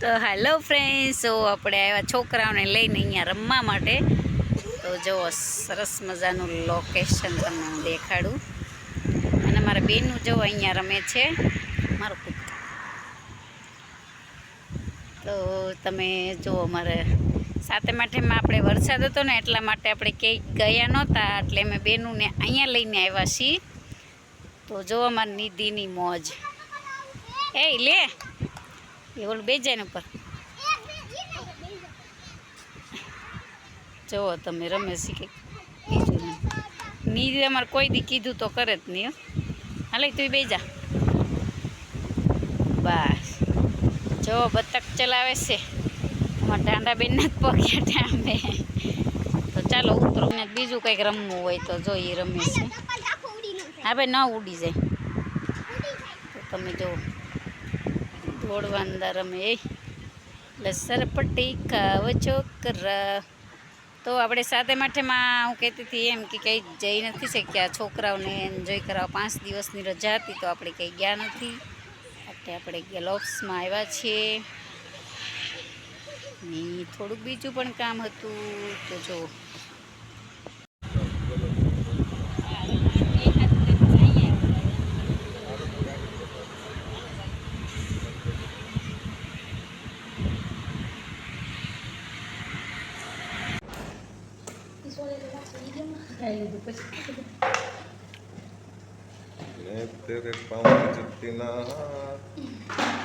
તો હાલો ફ્રેન્ડ્સ તો આપણે આવ્યા છોકરાઓને લઈને અહીંયા રમવા માટે. તો જુઓ સરસ મજાનું લોકેશન તમને હું દેખાડું. અને મારા બેનનું જો અહીંયા રમે છે, મારું કૂતરું. તો તમે જુઓ અમારે સાતે માઠેમાં આપણે વરસાદ હતો ને એટલા માટે આપણે ક્યાંય ગયા નહોતા, એટલે અમે બેનુંને અહીંયા લઈને આવ્યા છીએ. તો જો અમારી નિધિની મોજ. એ, લે. એ ઓલું બેજાને ઉપર. જુઓ તમે રમે કે બીજું નિધિ અમારે કોઈ દી કીધું તો કરે જ નહીં. હાલે તું બેજા. બસ. જો, બતક ચલાવે છે. અમારા ટાંડા બેન જ પગ્યા ટાંબે. તો ચાલો ઉતરો ને બીજું કંઈક રમવું હોય તો જો એ રમે છે. હા ભાઈ, ન ઉડી જાય. તો તમે જો દોડવા અંદર રમે. એ લસર પટ્ટી ખાવ છોકરા. તો આપણે સાતે માઠેમાં હું કહેતી હતી એમ કે કંઈ જઈ નથી શક્યા. છોકરાઓને એન્જોય કરાવવા પાંચ દિવસની રજા હતી તો આપણે કંઈ ગયા નથી. એટલે આપણે ગેલોક્સમાં આવ્યા છીએ. ને થોડુંક બીજું પણ કામ હતું તો જો मैं तेरे पाँव जितना जी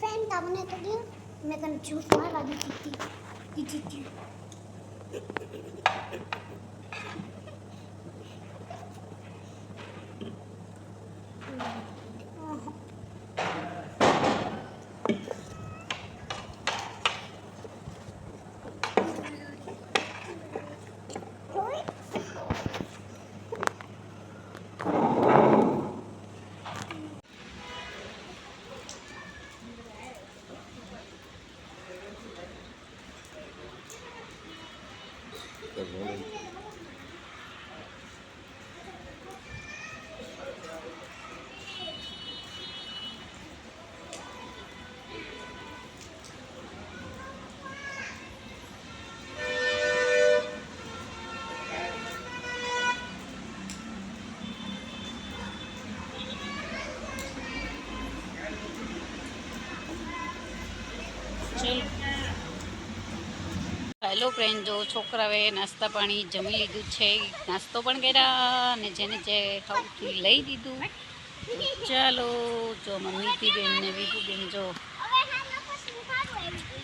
ફેન તમને તો દે મેં તને જ્યુસ મારવા દીધી હતી. દીધી હતી. ચલો હેલો ફ્રેન્ડ જો છોકરાઓએ નાસ્તા પાણી જમી લીધું છે, નાસ્તો પણ કર્યા અને જેને જે ખાવું લઈ દીધું. ચાલો, જો મમ્મીથી બેન ને વિભુબેન જો.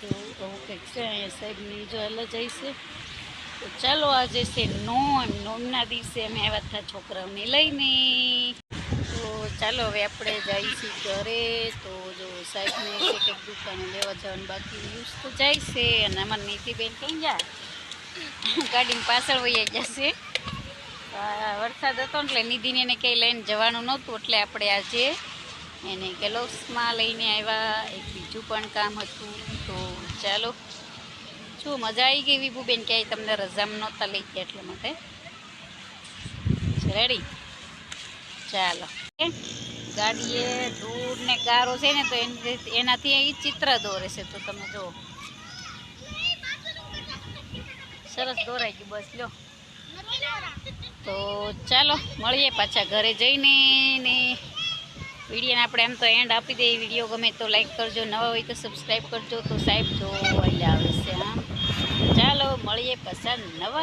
આવું કંઈક છે સાહેબની જો હલા જઈશે તો ચાલો આજે છે નોમ, નોમના દિવસે અમે આવ્યા હતા છોકરાઓને લઈને. ચાલો, હવે આપણે જઈશું ઘરે. તો જો સાહેબને એક એક દુકાને લેવા જવાનું બાકી યુઝ તો જાય છે અને અમારે નીતિબેન ક્યાં જાય ગાડીની પાછળ વહી જશે વરસાદ હતો એટલે નિધિને એને કંઈ લઈને જવાનું નહોતું, એટલે આપણે આજે એને ગેલોક્સમાં લઈને આવ્યા. એક બીજું પણ કામ હતું. તો ચાલો શું મજા આવી ગઈ વિભુબેન, ક્યાંય તમને રજામાં નહોતા લઈ ગયા એટલા માટે. રેડી ચાલો. ગાડીએ દૂર ને ગારો છે ને તો એનાથી એ ચિત્ર દોરે છે. તો તમે જુઓ. સરસ દોરાઈ ગયું. બસ લો તો ચાલો, મળીએ પાછા ઘરે જઈને ને વિડીયોને આપણે એમ તો એન્ડ આપી દઈએ. વીડિયો ગમે તો લાઈક કરજો. નવા હોય તો સબસ્ક્રાઈબ કરજો. તો સાહેબ જો એટલે આવે છે આમ ચાલો, મળીએ પાછા નવા